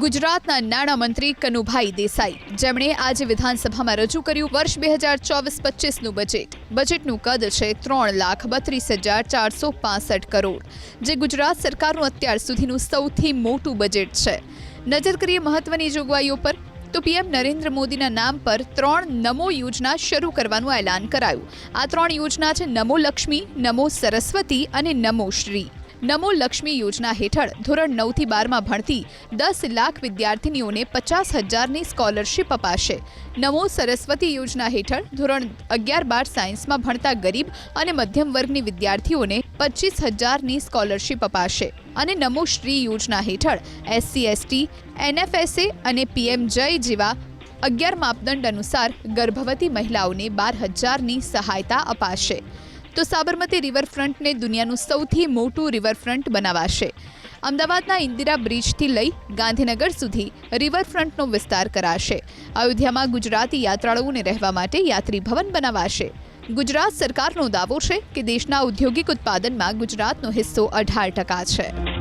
ગુજરાતના નાણામંત્રી કનુભાઈ દેસાઈ. જેમણે આજે વિધાનસભામાં રજૂ કર્યું વર્ષ બે હજાર ચોવીસ પચીસનું બજેટ. બજેટનું કદ છે ત્રણ લાખ બત્રીસ હજાર ચારસો પાસઠ કરોડ. જે ગુજરાત સરકારનું અત્યાર સુધીનું સૌથી મોટું બજેટ છે. નજર કરીએ મહત્વની જોગવાઈઓ પર. તો પીએમ નરેન્દ્ર મોદીના નામ પર ત્રણ નમો યોજના શરૂ કરવાનું એલાન કરાયું. આ ત્રણ યોજના છે નમો લક્ષ્મી, નમો સરસ્વતી અને નમો શ્રી. નમો લક્ષ્મી યોજના હેઠળ ધોરણ નવથી બારમાં ભણતી દસ લાખ વિદ્યાર્થીનીઓને પચાસ હજારની સ્કોલરશીપ અપાશે. નમો સરસ્વતી યોજના હેઠળ ધોરણ અગિયાર બાર સાયન્સમાં ભણતા ગરીબ અને મધ્યમ વર્ગની વિદ્યાર્થીઓને પચીસ હજારની સ્કોલરશીપ અપાશે. અને નમો શ્રી યોજના હેઠળ એસસી, એસટી, એનએફએસએ અને પીએમ જય જેવા અગિયાર માપદંડ અનુસાર ગર્ભવતી મહિલાઓને બાર હજારની સહાયતા અપાશે. તો સાબરમતી રિવરફ્રન્ટને દુનિયાનું સૌથી મોટું રિવરફ્રન્ટ બનાવાશે. અમદાવાદના ઇન્દિરા બ્રિજથી લઈ ગાંધીનગર સુધી રિવરફ્રન્ટનો વિસ્તાર કરાશે. અયોધ્યામાં ગુજરાતી યાત્રાળુઓને રહેવા માટે યાત્રી ભવન બનાવાશે. ગુજરાત સરકારનો દાવો છે કે દેશના ઔદ્યોગિક ઉત્પાદનમાં ગુજરાતનો હિસ્સો અઢાર ટકા છે.